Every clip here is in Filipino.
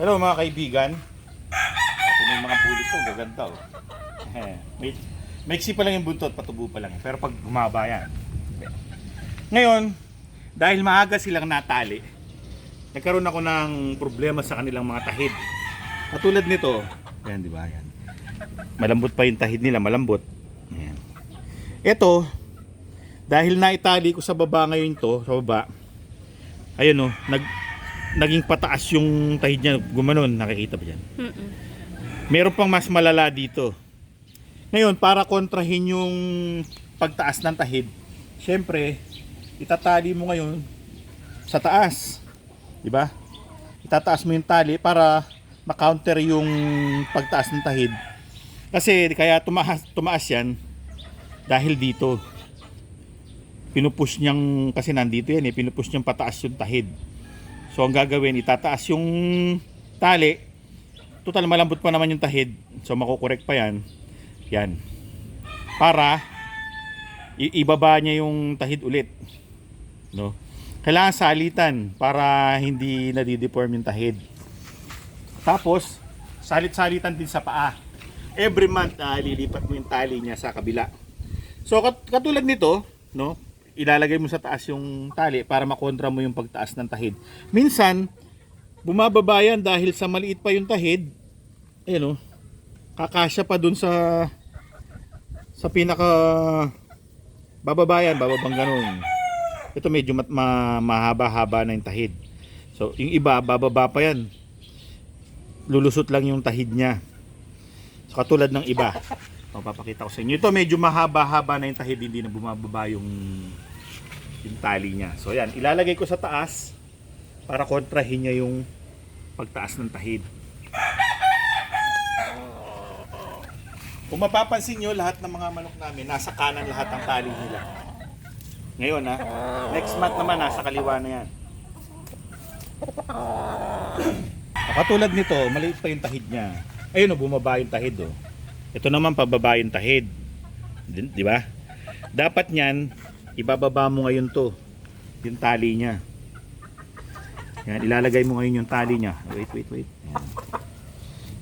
Hello mga kaibigan. Ito na yung mga bulik ko, gaganda oh. May, maiksi pa lang yung buntot, patubo pa lang. Pero pag bumaba yan. Ngayon, dahil maaga silang natali, nagkaroon ako ng problema sa kanilang mga tahid. Katulad nito, yan di ba yan. Malambot pa yung tahid nila, malambot. Yan. Ito, dahil naitali ko sa baba ngayon to, sa baba, ayun oh, nag, naging pataas yung tahid niya, gumanon, nakikita ba yan? Mm-mm. Meron pang mas malala dito. Ngayon, para kontrahin yung pagtaas ng tahid, syempre, itatali mo ngayon sa taas. Di ba? Itataas mo yung tali para makounter yung pagtaas ng tahid. Kasi kaya tumaas, tumaas yan dahil dito. Pinupush niyang, kasi nandito yan eh, pinupush niyang pataas yung tahid. So ang gagawin, itataas yung tali. Total malambot pa naman yung tahid. So makukorek pa yan. Yan. Para ibaba niya yung tahid ulit. No? Kailangan salitan para hindi nadideform yung tahid. Tapos, salit-salitan din sa paa. Every month, ah, lilipat mo yung tali niya sa kabila. So, kat- katulad nito, no? Ilalagay mo sa taas yung tali para makontra mo yung pagtaas ng tahid. Minsan, bumababa yan dahil sa maliit pa yung tahid, ayun oh, kakasya pa dun sa sa pinaka bababayan, bababang ganun. Ito medyo mat, ma, mahaba-haba na yung tahid. So, yung iba, bababa pa yan. Lulusot lang yung tahid niya. So, katulad ng iba. Papapakita ko sa inyo. Ito medyo mahaba-haba na yung tahid, hindi na bumababa yung yung tali niya. So, yan. Ilalagay ko sa taas para kontrahin niya yung pagtaas ng tahid. Kung mapapansin nyo, lahat ng mga manok namin, nasa kanan lahat ng tali nila. Ngayon ha, next month naman nasa kaliwa na yan. Katulad nito, maliit pa yung tahid niya. Ayun o, bumaba yung tahid o. Ito naman pababa yung tahid. Di, ba? Dapat niyan, ibababa mo ngayon to. Yung tali niya. Yan, ilalagay mo ngayon yung tali niya. Wait, wait, wait. Yan.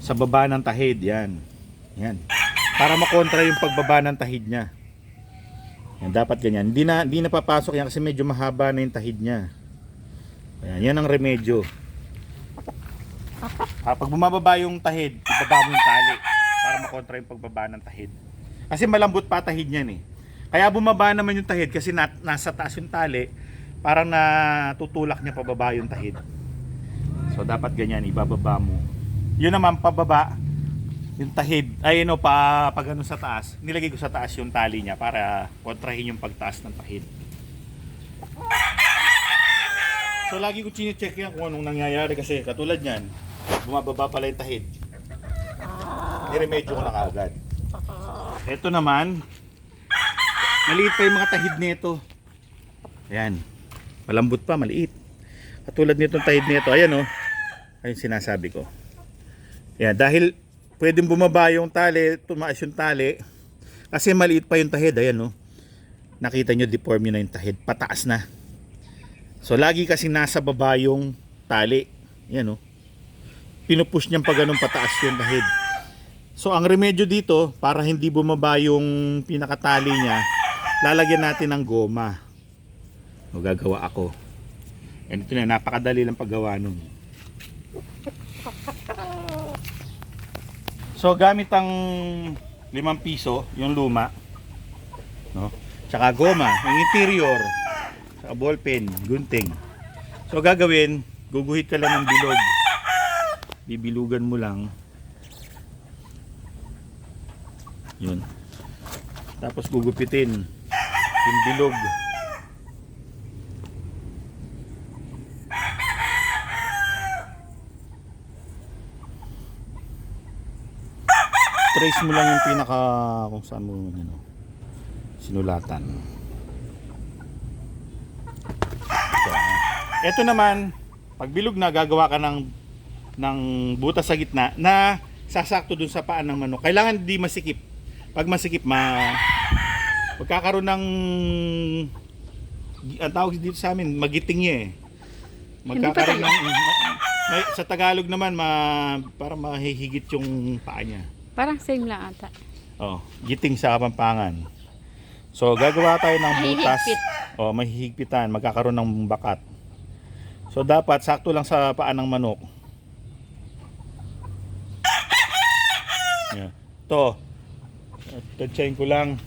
Sa baba ng tahid, yan. Yan. Para makontra yung pagbaba ng tahid niya. Yan, dapat ganyan. Hindi na, hindi na papasok yan kasi medyo mahaba na yung tahid niya. Ayan, yan ang remedyo. Ah, pag bumababa yung tahid, ibaba mo yung tali para makontra yung pagbaba ng tahid. Kasi malambot pa tahid niyan eh. Kaya bumaba naman yung tahid kasi na, nasa taas yung tali, parang natutulak niya pababa yung tahid. So dapat ganyan, ibababa mo. Yun naman pababa, yung tahid, ay no, pa, pag ano sa taas, nilagay ko sa taas yung tali niya para kontrahin yung pagtaas ng tahid. So lagi ko chine-check yan kung anong nangyayari kasi katulad niyan, bumababa pala yung tahid. Niremedyo ko na kagad. Ito naman, maliit pa yung mga tahid nito. Ayan, malambot pa, maliit. Katulad nitong tahid nito, ayan oh. Ayun sinasabi ko. Ayan, dahil pwedeng bumaba yung tali, tumaas yung tali. Kasi maliit pa yung tahid, ayan oh. Nakita nyo, deform yun na yung tahid, pataas na. So lagi kasi nasa baba yung tali. Yan oh. Pinupush niyang pa ganun pataas yung tahid. So ang remedyo dito para hindi bumaba yung pinakatali niya, lalagyan natin ng goma. O gagawa ako. And ito na, napakadali lang paggawa nun. So gamit ang limang piso, yung luma, no? Tsaka goma, yung interior, Saka ballpen, gunting. So gagawin, guguhit ka lang ng bilog. Bibilugan mo lang. Yun. Tapos gugupitin yung bilog. Trace mo lang yung pinaka kung saan mo ano, sinulatan. Ito naman, pag bilog na, gagawa ka ng, ng butas sa gitna na sasakto dun sa paan ng manok. Kailangan di masikip. Pag masikip, ma magkakaroon ng ang tawag dito sa amin, magiting niya eh. Magkakaroon ng may, sa Tagalog naman, ma, para mahihigit yung paa niya. Parang same lang ata. Oh, giting sa Kapampangan. So, gagawa tayo ng butas. Oh, mahihigpitan, magkakaroon ng bakat. So, dapat sakto lang sa paa ng manok. Yeah. To. Tansyahin ko lang.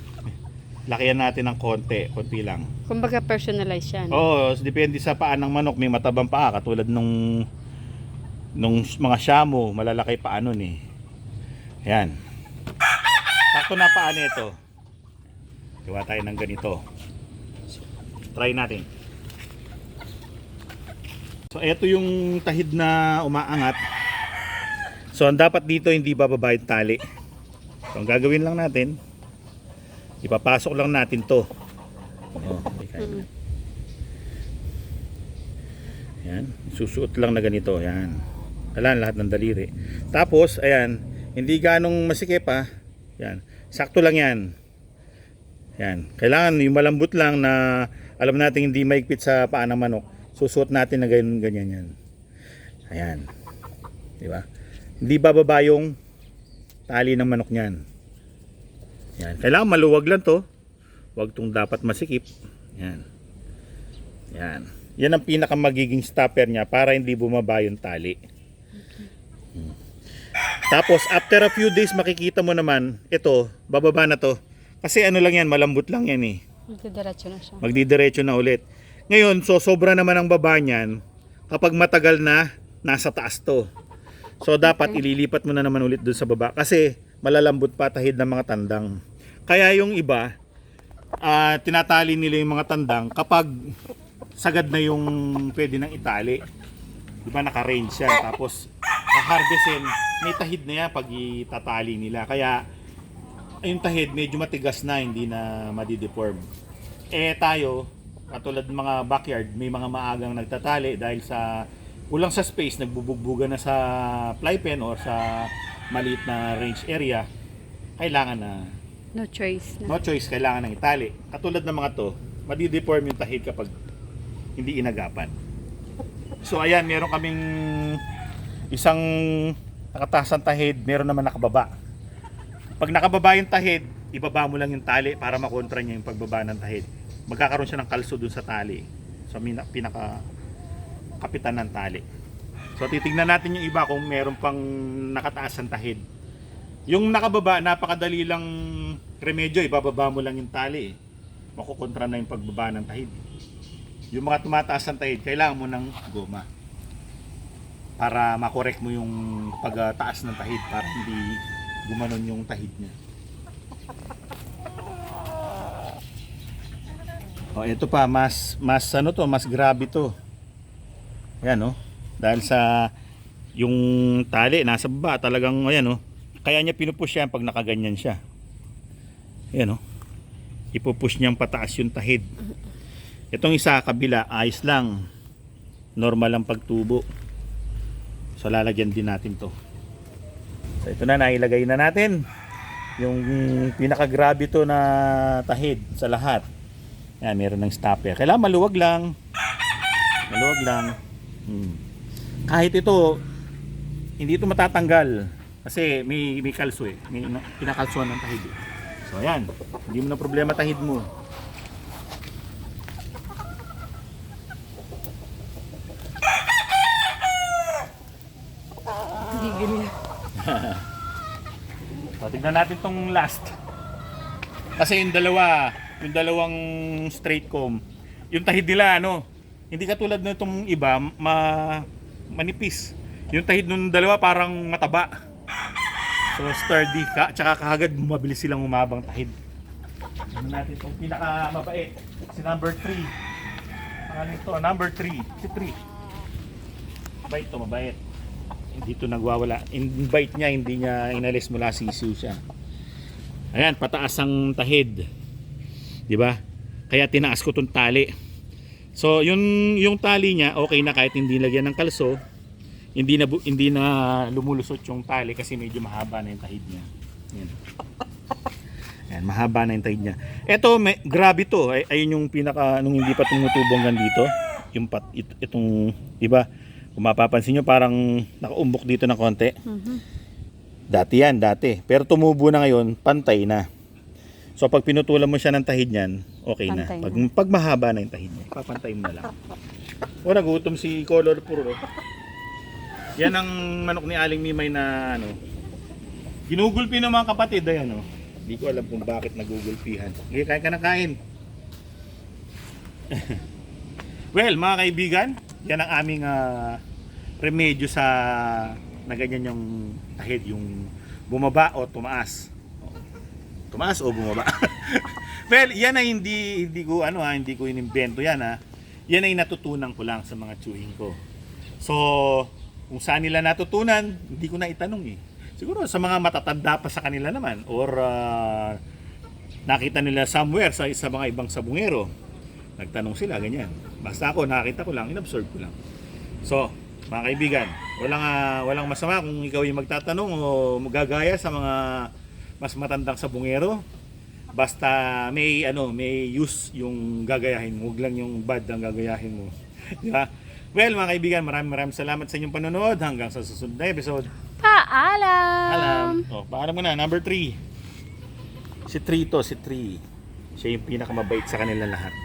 Lakihan natin ng konti, konti lang. Kumbaga personalized yan. Oo, depende sa paa ng manok. May matabang paa katulad nung nung mga shamo, malalaki paa nun eh. Yan. Sakto na paa nito. Gawa tayo ng ganito. So, try natin. So, ito yung tahid na umaangat. So, ang dapat dito hindi bababa yung tali. So, ang gagawin lang natin, ipapasok lang natin to. Oh. Yan, susuot lang na ganito, yan. Alan, lahat ng daliri. Tapos, ayan, hindi ganong masikip ha. Yan, sakto lang yan. Yan, kailangan yung malambot lang na alam natin hindi maigpit sa paa ng manok. Susuot natin na ganyan, ganyan yan. Ayan. Di ba? Hindi bababa yung tali ng manok niyan. Yan, kailangan maluwag lang to. Huwag tong dapat masikip. Yan. Yan. Yan ang pinaka magiging stopper niya para hindi bumaba yung tali. Hmm. Tapos after a few days makikita mo naman ito, bababa na to. Kasi ano lang yan, malambot lang yan eh. Magdidiretso na siya. Magdidiretso na ulit. Ngayon, so sobra naman ang baba niyan kapag matagal na nasa taas to. So dapat Okay. ililipat mo na naman ulit doon sa baba kasi malalambot pa tahid ng mga tandang. Kaya yung iba, ah, tinatali nila yung mga tandang kapag sagad na yung pwede nang itali. Di ba naka-range yan. Tapos, harvestin, may tahid na yan pag itatali nila. Kaya, yung tahid medyo matigas na, hindi na madideform. Eh tayo, katulad ng mga backyard, may mga maagang nagtatali dahil sa kulang sa space, nagbubugbuga na sa fly pen or sa maliit na range area, kailangan na No choice na. No choice, kailangan ng itali. Katulad ng mga to, madideform yung tahid kapag hindi inagapan. So ayan, meron kaming isang nakatasan tahid, meron naman nakababa. Pag nakababa yung tahid, ibaba mo lang yung tali para makontra niya yung pagbaba ng tahid. Magkakaroon siya ng kalso dun sa tali. So pinaka kapitan ng tali. So titingnan natin yung iba kung meron pang nakataas ang tahid. Yung nakababa, napakadali lang remedyo, ibababa mo lang yung tali. eh. Makukontra na yung pagbaba ng tahid. Yung mga tumataas ng tahid, kailangan mo ng goma. Para makorek mo yung pagtaas ng tahid para hindi gumanon yung tahid niya. Oh, ito pa mas mas ano to, mas grabe to. Ayan oh. Dahil sa yung tali nasa baba talagang ayan oh. Kaya niya pinupush yan pag nakaganyan siya. Ayan oh. Ipupush niyang pataas yung tahid. Itong isa kabila ayos lang. Normal ang pagtubo. So lalagyan din natin to. So ito na nailagay na natin yung pinaka-grabe to na tahid sa lahat. Yan, meron ng stopper. Kailangan maluwag lang. Maluwag lang. Hmm. Kahit ito, hindi ito matatanggal. Kasi may, may kalso eh. May na- kinakalsuan ng tahid eh. So ayan, hindi mo na problema tahid mo. Gigil niya. So, tignan natin tong last. Kasi yung dalawa, yung dalawang straight comb, yung tahid nila ano, hindi katulad na itong iba, ma, manipis. Yung tahid ng dalawa parang mataba. So sturdy ka, tsaka kahagad mabilis silang umabang tahid. Tignan natin itong pinaka mabait, si number 3. Ano ito? Number 3, si 3. Mabait to, mabait hindi to nagwawala. Invite niya, hindi niya inalis mula sisiw siya. Ayan, pataas ang tahid. 'Di ba? Kaya tinaas ko tong tali. So, yung yung tali niya okay na kahit hindi lagyan ng kalso. Hindi na hindi na lumulusot yung tali kasi medyo mahaba na yung tahid niya. Ayan. Ayan, mahaba na yung tahid niya. Ito, may, grabe to. Ay, ayun yung pinaka, nung hindi pa tumutubo hanggang dito. Yung pat, it, itong, di ba? Kung mapapansin nyo, parang nakaumbok dito ng konti. Mhm. Dati yan, dati. Pero tumubo na ngayon, pantay na. So pag pinutulan mo siya ng tahid niyan, okay na. Pantay Pag, pag mahaba na yung tahid niya, papantay mo na lang. O nagutom si Color Puro. Yan ang manok ni Aling Mimay na ano. Ginugulpi ng mga kapatid, ayan o. Hindi ko alam kung bakit nagugulpihan. Sige, kain ka na kain. well, mga kaibigan, yan ang aming ah, remedyo sa na ganyan yung tahid, yung bumaba o tumaas. Tumaas o bumaba. well, yan ay hindi hindi ko ano ha, hindi ko inimbento yan ha. Yan ay natutunan ko lang sa mga chewing ko. So, kung saan nila natutunan, hindi ko na itanong eh. Siguro sa mga matatanda pa sa kanila naman or ah, nakita nila somewhere sa sa mga ibang sabungero. Nagtanong sila ganyan. Basta ako nakita ko lang, inabsorb ko lang. So, mga kaibigan, walang ah, walang masama kung ikaw yung magtatanong o magagaya sa mga mas matandang sabungero. Basta may ano, may use yung gagayahin mo, huwag lang yung bad ang gagayahin mo. Di ba? Well, mga kaibigan, maraming maraming salamat sa inyong panonood. Hanggang sa susunod na episode. Paalam! Alam. Oh, paalam mo na, number 3. Si 3 to, si 3. Siya yung pinakamabait sa kanila lahat.